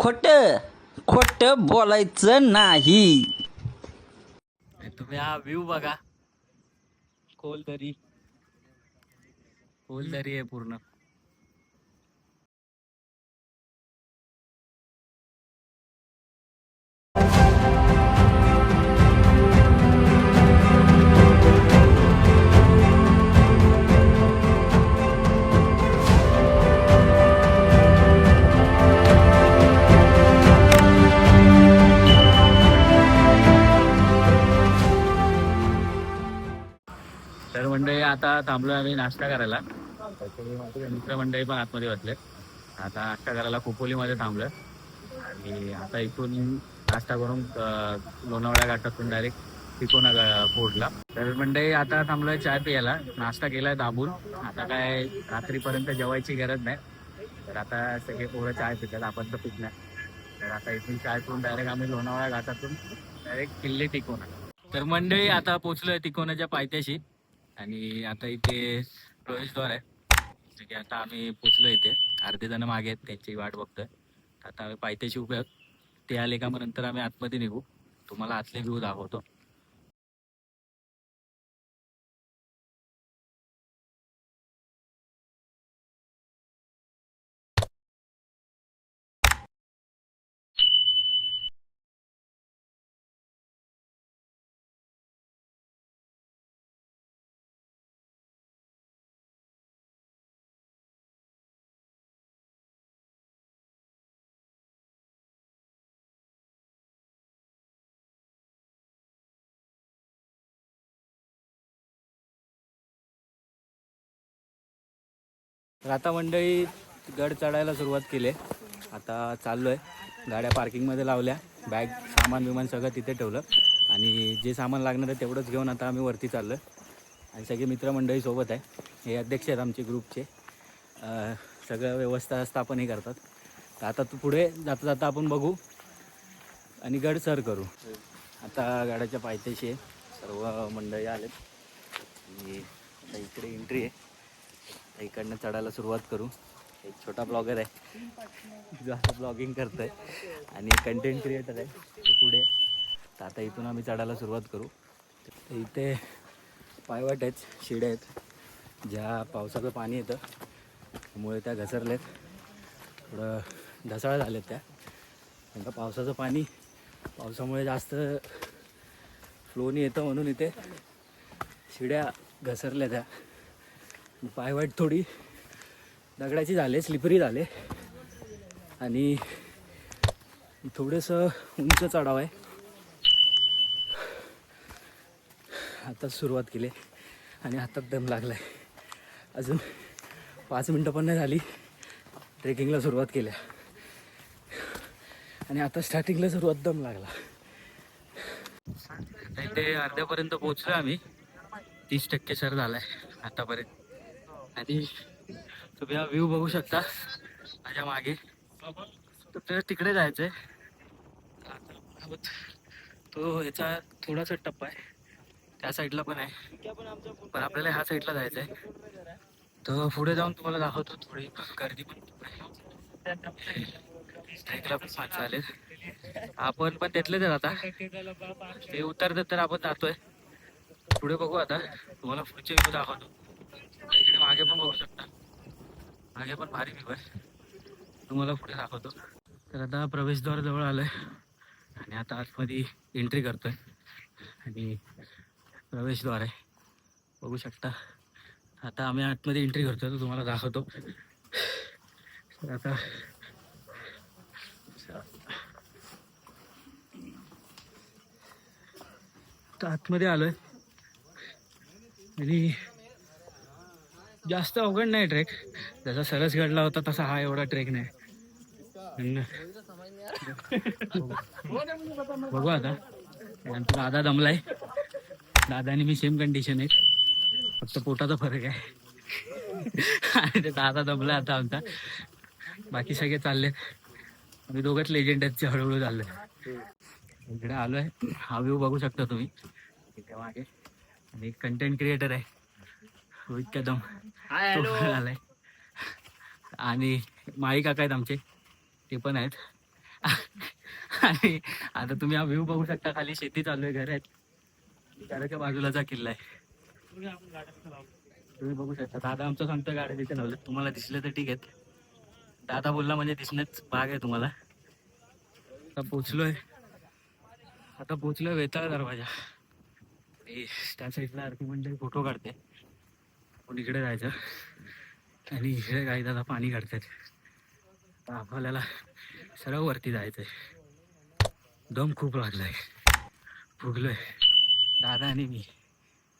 खोट खोट बोलायचं नाही. तुम्ही हा व्ह्यू बघा. खोल दरी खोल दरी आहे पूर्ण. आता थांबलो आम्ही नाश्ता करायला. मित्रमंडळी मित्र मंडळी पण आतमध्ये बसले आता नाश्ता करायला खोपोलीमध्ये थांबलोय. आणि आता इथून नाश्ता करून लोणावळ्या घाटातून डायरेक्ट तिकोना फोडला तर मंडळी आता थांबलोय चाय प्यायला. नाश्ता केलाय दाबून. आता काय रात्रीपर्यंत जेवायची गरज नाही. तर आता सगळे पोरं चाय पितात. आपण तर पित नाही. तर आता इथून चाय पिऊन डायरेक्ट आम्ही लोणावळ्या घाटातून डायरेक्ट किल्ले टिकोना. तर मंडळी आता पोचलोय तिकोनाच्या पायथ्याशी. आणि आता इथे प्रवेशद्वार आहे. जसं की आता आम्ही पोचलो इथे. अर्धे जण मागे आहेत त्यांची वाट बघतोय. आता आम्ही पायथ्याशी उभे आहोत. ते आले का मग नंतर आम्ही आतमध्ये निघू. तुम्हाला आतले व्ह्यू दाखवतो. तर आता मंडळी गड चढायला सुरुवात केली. आहे. आता चाललोय. गाड्या पार्किंगमध्ये लावल्या. बॅग सामान विमान सगळं तिथे ठेवलं. आणि जे सामान लागणार आहे तेवढंच घेऊन आता आम्ही वरती चाललो आणि सगळे मित्रमंडळी सोबत आहे. हे अध्यक्ष आहेत आमचे ग्रुपचे. सगळं सगळं व्यवस्थापनही करतात. तर आता तू पुढे जाता जाता आपण बघू. आणि गड सर करू. आता गाड्याच्या पायथ्याशी आहे. सर्व मंडळी आलेत. आणि आता इकडे एंट्री आहे. इकडनं चढायला सुरुवात करू. एक छोटा ब्लॉगर आहे. जो आता ब्लॉगिंग करतोय. आणि कंटेंट क्रिएटर आहे. ते पुढे. तर आता इथून आम्ही चढायला सुरुवात करू. तर इथे पायवाट आहेत शिड्या आहेत ज्या पावसाचं पाणी येतं. त्यामुळे त्या घसरलेत. थोडं ढसाळ झाल्यात त्या. त्यांना पावसाचं पाणी पावसामुळे जास्त फ्लोनी येतं म्हणून इथे शिड्या घसरल्या त्या. पाय वाईट थोडी. दगडाची झाले स्लिपरी झाले. आणि थोडंसं उंच चढाव आहे. आता सुरुवात केली. आणि हातात दम लागला आहे अजून पाच मिनटं पण नाही झाली. ट्रेकिंगला सुरुवात केल्या. आणि आता स्टार्टिंगला सुरुवात दम लागला. ते अर्ध्यापर्यंत पोहोचलो आम्ही. तीस टक्के सर झालाय. आतापर्यंत. आणि तुम्ही हा व्ह्यू बघू शकता माझ्या मागे. तर ते तिकडे जायचंय. तो ह्याचा थोडासा टप्पा आहे. त्या साईडला पण आहे. पण आपल्याला ह्या साईडला जायचंय. तर पुढे जाऊन तुम्हाला दाखवतो थोडी गर्दी पण. साईडला पण माणसं आलेत आपण पण त्यातलेच आहेत आता. ते उतरतात तर आपण जातोय. पुढे बघू आता. तुम्हाला पुढचे व्ह्यू दाखवतो. मागे पण बघू शकता. मागे पण भारी व्ह्यू आहे. तुम्हाला पुढे दाखवतो. तर आता प्रवेशद्वार जवळ आलोय. आणि आता आतमध्ये एंट्री करतोय. आणि प्रवेशद्वार आहे. बघू शकता. आता आम्ही आतमध्ये एंट्री करतोय. तर तुम्हाला दाखवतो. तर आता आतमध्ये आलोय. आणि जास्त अवघड नाही ट्रेक. जसा सरस घडला होता तसा हा एवढा ट्रेक नाही. बघू आता. नंतर दादा दमलाय. दादा आणि मी सेम कंडिशन आहे. फक्त पोटाचा फरक आहे. आणि ते दादा दमला आता आमचा. बाकी सगळे चालले. आम्ही दोघंच लेजेंड आहेत हळूहळू चालले इकडे आलोय. हा व्ह्यू बघू शकता तुम्ही. इथे मागे. आणि कंटेंट क्रिएटर आहे. रोहित कदम तो आलाय आणि माळी काका आहेत आमचे. ते पण आहेत. आणि आता तुम्ही हा व्ह्यू बघू शकता खाली शेती चालू आहे घर आहेत. घराच्या बाजूलाचा किल्ला आहे. तुम्ही बघू शकता. दादा आमचं सांगतो गाड्या तिथे लावलं तुम्हाला दिसलं तर ठीक आहे दादा बोलला म्हणजे दिसणंच भाग आहे तुम्हाला. आता पोचलोय आता पोचलोय वेताळ दरवाजा. त्या साईडला आरती मंडळी फोटो काढते. आपण इकडे जायचं. आणि इकडे काही दादा पाणी काढतात. आपल्याला सरळ वरती जायचंय. दम खूप लागलाय. फुगलोय. दादा आणि मी.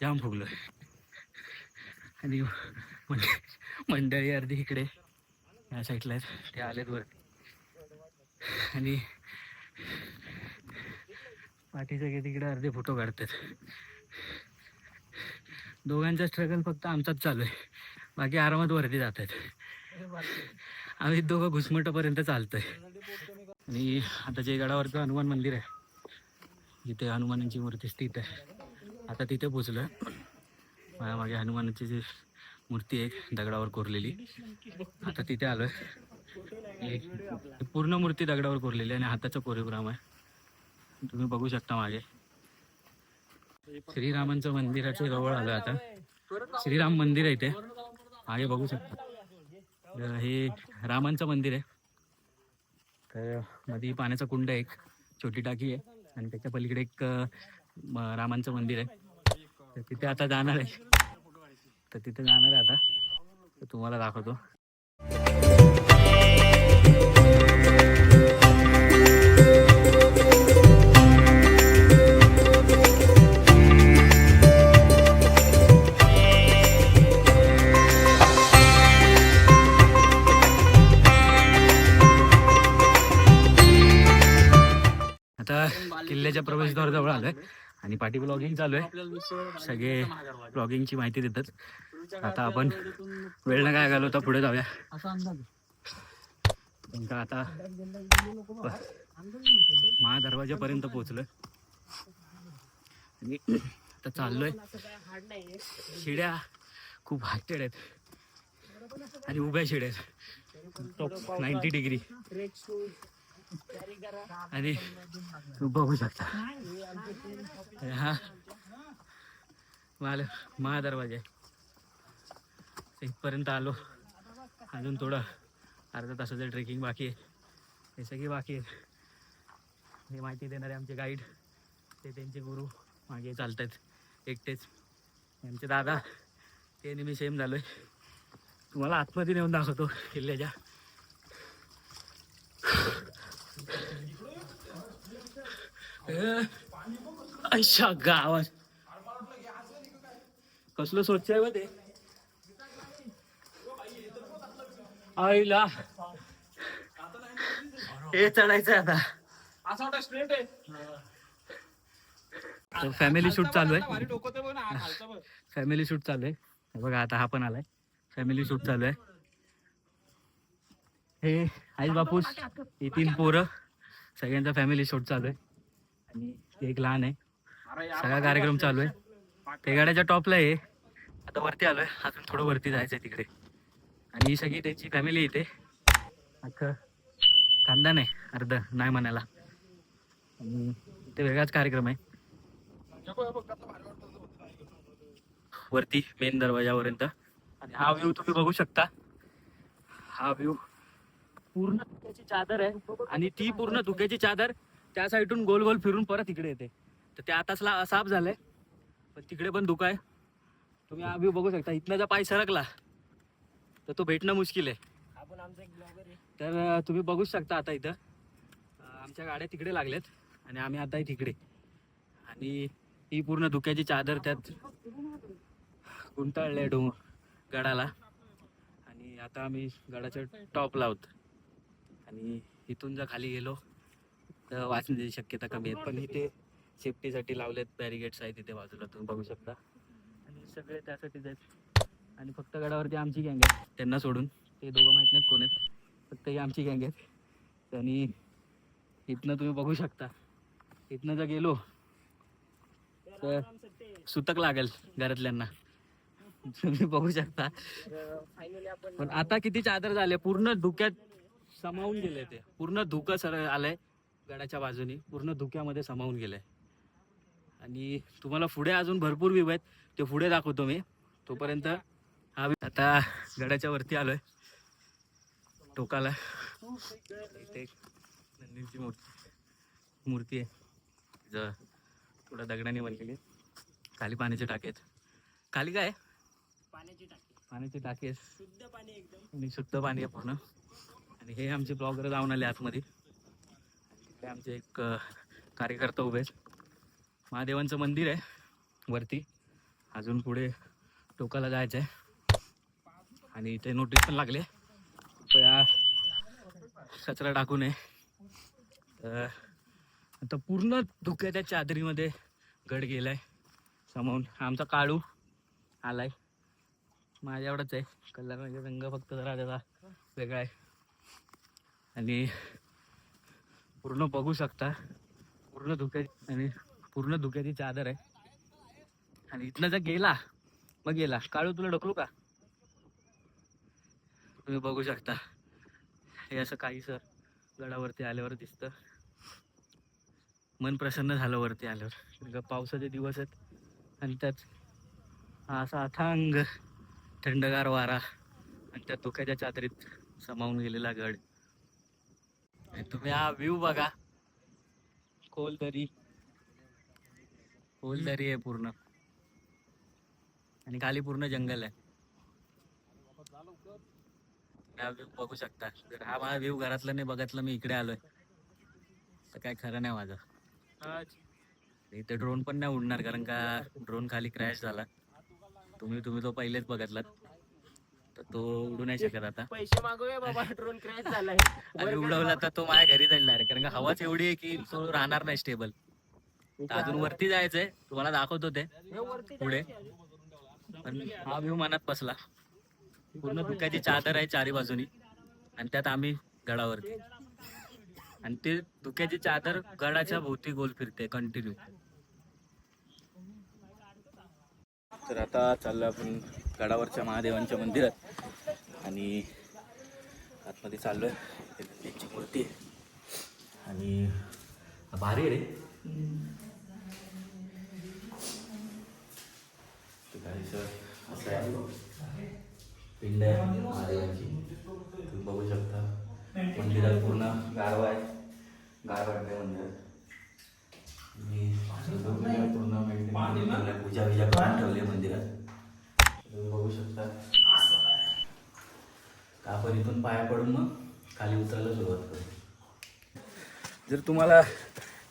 जाम फुगलोय. आणि म्हणजे मंडळी अर्धी इकडे. या साईडला आहेत. ते आलेत वरती आणि पाठीचं गे तिकडे अर्धे फोटो काढतात. दोघांचा स्ट्रगल फक्त आमचाच चालू आहे. बाकी आरामात वरती जात आहेत. आम्ही दोघं घुसमटापर्यंत चालतोय. आणि आता जे गडावरचं हनुमान मंदिर आहे जिथे हनुमानांची मूर्ती स्थित आहे आता तिथे पोचलो आहे मागे हनुमानाची जी मूर्ती आहे दगडावर कोरलेली आता तिथे आलो आहे पूर्ण मूर्ती दगडावर कोरलेली आहे आणि हाताचं कोरिओग्राम आहे. तुम्ही बघू शकता मागे. श्रीरामांचं मंदिराच्या जवळ आलं आता. श्रीराम मंदिर आहे इथे. मागे बघू शकता. तर हे रामांचं मंदिर आहे. तर मध्ये पाण्याचा कुंड आहे एक. छोटी टाकी आहे. आणि त्याच्या पलीकडे एक रामांचं मंदिर आहे. तर तिथे आता जाणार आहे. तर तिथे जाणार आहे आता. तुम्हाला दाखवतो. किल्ल्याच्या प्रवेशद्वार जवळ आलोय. आणि पाठी ब्लॉगिंग चालू आहे. सगळे ब्लॉगिंगची माहिती देतात. आता आपण वेळ न काय घालवता पुढे जाऊया. कारण का आता महादरवाजापर्यंत पोहोचलोय. आणि आता चाललोय. शिड्या खूप हाटेड आहेत. आणि उभ्या शिड्या आहेत. नाईन्टी डिग्री आणि बघू शकता. हा. माल महादरवाजा आहे. इथपर्यंत आलो. अजून थोडं अर्धा तासाचं ट्रेकिंग बाकी आहे. हे सगळे बाकी आहेत हे माहिती देणारे आमचे गाईड ते त्यांचे गुरु मागे चालत आहेत एकटेच. आमचे दादा ते नेहमी सेम झालो आहे तुम्हाला आतमध्ये नेऊन दाखवतो किल्ल्याच्या. अच्छा गावात. कसलं स्वच्छ आहे ते? आईला. हे चढायचं आता. फॅमिली शूट चालू आहे. फॅमिली शूट चालू आहे. बघा आता हा पण आलाय. फॅमिली शूट चालू आहे. हे आई बापूस ही तीन पोरं. सगळ्यांचा फॅमिली शूट चालू आहे. आणि एक लहान आहे. सगळा कार्यक्रम चालू आहे. ते गाड्याच्या टॉपला आहे. आता वरती आलोय. अजून थोडं वरती जायचंय तिकडे. आणि ही सगळी त्यांची फॅमिली इथे. अख्खं खानदान आहे अर्ध नाही म्हणायला. आणि ते वेगळाच कार्यक्रम आहे. वरती मेन दरवाजापर्यंत आणि हा व्ह्यू तुम्ही बघू शकता. हा व्ह्यू पूर्ण धुक्याची चादर आहे. आणि ती पूर्ण धुक्याची चादर त्या साईडून गोल गोल फिरून परत इकडे येते. तर ते आताच ला- साफ झालंय. पण तिकडे पण धुका आहे तुम्ही हा व्ह्यू बघू शकता. इथनं जर पाय सरकला तर तो भेटणं मुश्किल आहे. तर अं, तुम्ही बघूच शकता आता इथं. आमच्या गाड्या तिकडे लागल्यात आणि आम्ही आता आहे तिकडे. आणि ही पूर्ण धुक्याची चादर त्यात गुंटाळले डोंग गडाला. आणि आता आम्ही गडाच्या टॉपला आहोत. आणि इथून जर खाली गेलो तर वाचण्याची शक्यता कमी आहे पण इथे सेफ्टीसाठी लावलेत बॅरिगेट्स आहेत इथे बाजूला तुम्ही बघू शकता. आणि सगळे त्यासाठीच आहेत. आणि फक्त गडावरती आमची गँग आहे त्यांना सोडून. ते दोघं माहीत नाहीत कोण आहेत. फक्त ही आमची गँग आहेत. आणि इथनं तुम्ही बघू शकता. इथनं जर गेलो तर सुतक लागेल घरातल्यांना. तुम्ही बघू शकता. पण आता किती चादर झाले पूर्ण धुक्यात समावून गेले ते. पूर्ण धुकं सर आलंय. गडाच्या बाजूनी पूर्ण धुक्यामध्ये समावून गेलंय. आणि तुम्हाला पुढे अजून भरपूर व्ह्यू आहेत. ते पुढे दाखवतो मी. तोपर्यंत हा आता गडाच्या वरती आलोय. टोकाला. इथे नंदीची मूर्ती मूर्ती आहे. ज थोडं दगडाने बनलेली आहे. खाली पाण्याचे टाके आहेत. खाली काय? आहे? पाण्याचे टाके आहेत. शुद्ध पाणी एकदम. आणि शुद्ध पाणी आहे पूर्ण. आणि हे आमचे ब्लॉगर जाऊन आले आतमध्ये. इथे आमचे एक कार्यकर्ता उभे आहेत. महादेवांचं मंदिर आहे वरती. अजून पुढे टोकाला जायचं आहे आणि इथे नोटीस पण लागले. कृपया कचरा टाकू नये. तर आता पूर्ण धुक्याच्या चादरीमध्ये गड गेलाय. समावून आमचा काळू आलाय. माझ्या एवढंच आहे. कलर म्हणजे रंग फक्त जरा त्याचा वेगळा आहे. आणि पूर्ण बघू शकता. पूर्ण धुक्याची आणि पूर्ण धुक्याची चादर आहे. आणि इथनं जर गेला मग गेला. काळू तुला ढकलू का? तुम्ही बघू शकता. हे असं काही सर गडावरती आल्यावर दिसतं. मन प्रसन्न झालं वरती आल्यावर. पावसाचे दिवस आहेत. आणि त्यात हा असा अथांग थंडगार वारा आणि त्या धुक्याच्या चादरीत समावून गेलेला गड. तुम्ही हा व्ह्यू बघा. खोल दरी. खोल दरी आहे पूर्ण. आणि खाली पूर्ण जंगल आहे. हा व्ह्यू बघू शकता. जर हा माझा व्ह्यू घरातला नाही बघितलं मी इकडे आलोय. तर काय खरं नाही माझं. इथे ड्रोन पण नाही उडणार कारण का ड्रोन खाली क्रॅश झाला. तुम्ही तुम्ही तो पहिलेच बघितलात. तर तो उडू नाही शकत आता. पैसे मागूया बाबा ड्रोन क्रॅश झालाय. आणि उडवला तर तो माझ्या घरी direct. कारण का हवाच एवढी आहे की तो राहणार नाही स्टेबल अजून वरती जायचंय तुम्हाला दाखवतो ते. पुढे. पण हा व्ह्यू मनात बसला. पूर्ण धुक्याची चादर आहे चारी बाजूनी. आणि त्यात आम्ही गडावरती. आणि ते धुक्याची चादर गडाच्या भोवती गोल फिरते कंटिन्यू तर आता चाललो आपण गडावरच्या महादेवांच्या मंदिरात. आणि आतमध्ये चाललोय. आहे नंदीची मूर्ती आहे. आणि भारी आहे रे. असं आहे. पिंड आहे महादेवांची. तुम्ही बघू शकता. मंदिरात पूर्ण गारवा आहे. गार मंदिरात. पूर्ण पूजा बिजा करून ठेवली आहे मंदिरात तुम्ही बघू शकता तर आपण इथून पाया पडून मग खाली उतरायला सुरुवात करू. जर तुम्हाला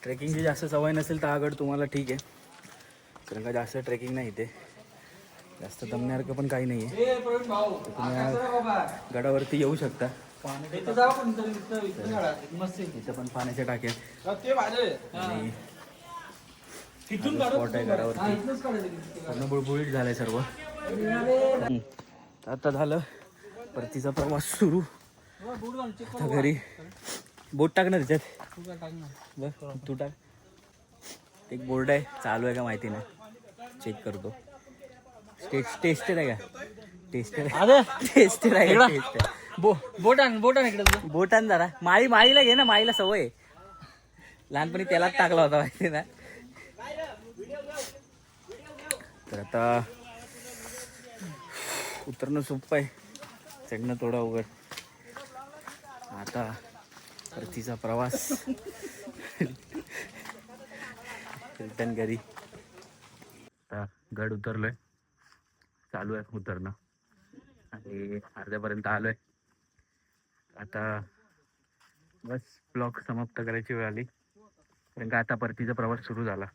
ट्रेकिंगची जास्त सवय नसेल तर हा गड तुम्हाला ठीक आहे. कारण का जास्त ट्रेकिंग नाही इथे. जास्त दमण्यासारखं पण काही नाही आहे. तुम्ही गडावरती येऊ शकता. इथं पण पाण्याच्या टाक्यात आणि स्पॉट आहे गडावरती. पूर्ण बुळबुळीत झालंय सर्व. आता झालं परतीचा प्रवास सुरू. आता घरी बोट टाक ना त्याच्यात बघ तू टाक. एक बोर्ड आहे चालू आहे का माहिती नाही. चेक करतो. टेस्ट टेस्टेड आहे का? टेस्टेड टेस्टेड आहे बो बोट आण बोट आण इकडे बोटान जरा. माळी माळीला घे ना माळीला सवय आहे. लहानपणी त्यालाच टाकला होता माहिती ना तर आता उतरणं सोपं आहे. चढणं थोडं अवघड. आता परतीचा प्रवास. रिटर्न घरी. आता गड उतरलोय. चालू आहे उतरणं. आणि अर्ध्यापर्यंत आलोय. आता बस ब्लॉग समाप्त करायची वेळ आली. कारण का आता परतीचा प्रवास सुरू झाला.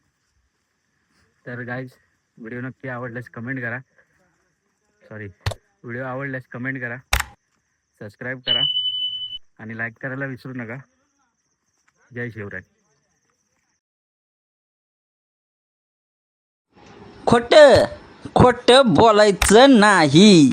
तर गाईज व्हिडिओ नक्की आवडल्यास कमेंट करा. सॉरी व्हिडिओ आवडल्यास कमेंट करा सबस्क्राईब करा आणि लाईक करायला विसरू नका. जय शिवराय. खोट खोट बोलायचं नाही.